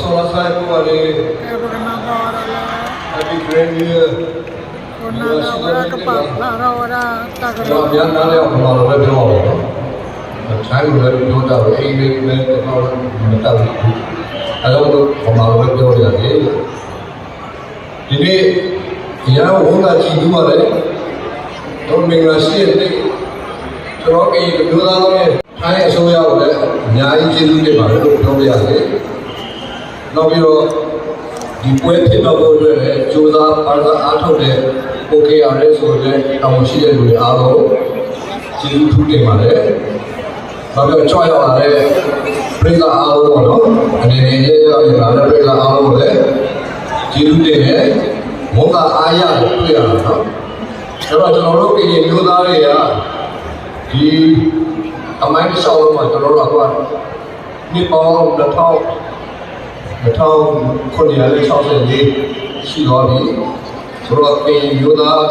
sola sai ko ale အဲဘကနာကောရလာ happy grand year ကိုနာနာဝရကပလာရဝရတကကျွန်ရောတော်အများနားလဲအောင်ဘာလို့လဲပြောပါတော့။ဆိုင်လိုလည်းပြောတာပဲအိမ်လေးလည်းတော့မတောက်ဘူး။အဲတော့ဘာလို့လဲပြောရတယ်။ဒီနေ့တရားဝန်ကကြည့်လို့ရတယ်။တော့မင်္ဂလာရှိတဲ့နေ့ကျွန်တော်ကိလူသားတွေထိုင်းအစိုးရကိုလည်းအများကြီးကျေးဇူးတင်ပါတယ်လို့ပြောပြရတယ်။ နောက်ပြီးတော့ဒီပွဲဖြစ်တော့ဖို့အတွက်လည်းကြိုးစားပါစားအားထုတ်တဲ့ OKR ဆိုတဲ့တောင်းရှိတဲ့လူတွေအားလုံးကျေးဇူးထူးတင်ပါတယ်။နောက်ပြီးတော့ကြွရောက်လာတဲ့ပြည်သာအားလုံးပေါ့နော်။အနေနဲ့ရရရလာတဲ့ပြည်သာအားလုံးလည်းကျေးဇူးတင်တယ်။ဝန်ကအားရတွေ့ရတာနော်။အဲ့တော့ကျွန်တော်တို့ပြည်မျိုးသားတွေကဒီအမိုင်းတစ်လျှောက်လုံးမှာကျွန်တော်တို့ကနှစ်ပေါင်း2000 1964ရှိသွားပြီဆိုတော့ပြင်မျိုးသား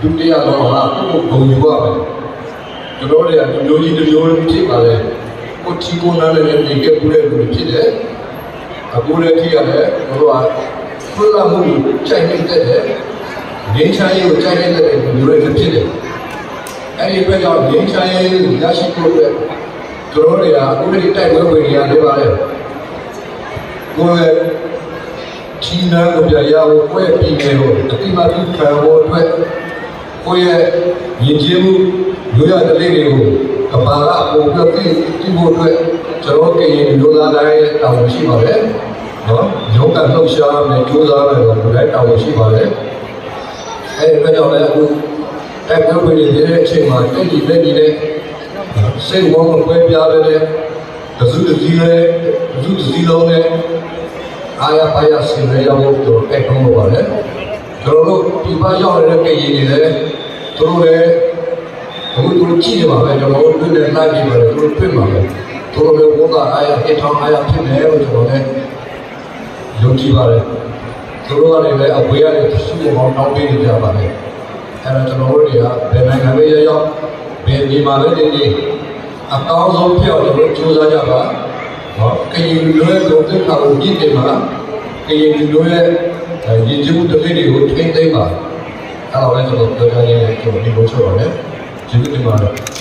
ဒုတိယတော့ဟာကိုဘုံယူပါမယ်ကျွန်တော်တွေကဒီမျိုးကြီးတစ်မျိုးဖြစ်ပါလေကိုချီကိုနားလည်းနေခဲ့ပူတဲ့လူတွေဖြစ်တယ်အခုလည်းထိရတယ်တို့ကခွင့်လာမှုချိန်နေတဲ့တယ်ငင်းချမ်းရေးကိုချိန်နေတဲ့လူတွေလည်းဖြစ်တယ်အဲ့ဒီဘက်ကြောင့်ငင်းချမ်းရေးရရှိဖို့အတွက်တို့တွေကအခုဒီတိုက်ပွဲဝင်နေရတယ်ပါလေ ကိုယ်ချီနာကိုပြရအောင်ကိုယ့်ပြည်နယ်ကိုအတိမတိခံဖို့အတွက်ကိုယ့်ရဲ့ရည်ကြည်မှုရိုးရတလေးတွေကိုကဘာကပုံပြည့်ကြည့်ဖို့အတွက်ကျွန်တော်ကရင်လူသားတိုင်းတောင်းရှိပါတယ်နော်ရုံးကလှုပ်ရှားမယ်ကြိုးစားမယ်လို့လူတိုင်းတောင်းရှိပါတယ်အဲဒီတော့လည်းအခုတိုက်ပွဲဝင်နေတဲ့အချိန်မှာတိတ်တိတ်နေတဲ့စိတ်ဝမ်းမပွဲပြားတဲ့ တစုတစည်းနဲ့တစုတစည်းလုံးနဲ့အားရပါရဆင်ရရဖို့တို့အဲ့ထုံးလို့ပါတယ်ကျွန်တော်တို့ဒီပါရောက်နေတဲ့ပြည်ရည်တွေလည်းသူတို့လည်းဘုသူတို့ကြည့်နေပါပဲကျွန်တော်တို့တွေ့တဲ့လိုက်ပြီးပါတယ်သူတို့တွေ့ပါပဲသူတို့လည်းဘုရားအားရအထောင်းအားရဖြစ်နေလို့ကျွန်တော်လည်းယုံကြည်ပါတယ်သူတို့ကလည်းအဝေးကနေသူ့ဘောင်းတောင်းပေးနေကြပါတယ်အဲ့တော့ကျွန်တော်တို့တွေကဘယ်နိုင်ငံပဲရောက်ရောက်ဘယ်ဒီမှာပဲနေနေ အကောင်းဆုံးဖြစ်အောင်ကျွန်တော်တို့ကြိုးစားကြပါနော်ကရင်လူမျိုးရဲ့ဂုဏ်သိက္ခာကိုကြည့်တယ်မှာကရင်လူမျိုးရဲ့ရည်ကြည်မှုတစ်လေးတွေကိုထိမ့်သိမ့်ပါအဲ့တော့လည်းကျွန်တော်ပြောကြရင်ကျွန်တော်ဒီလိုချက်ပါလေကျေးဇူးတင်ပါတယ်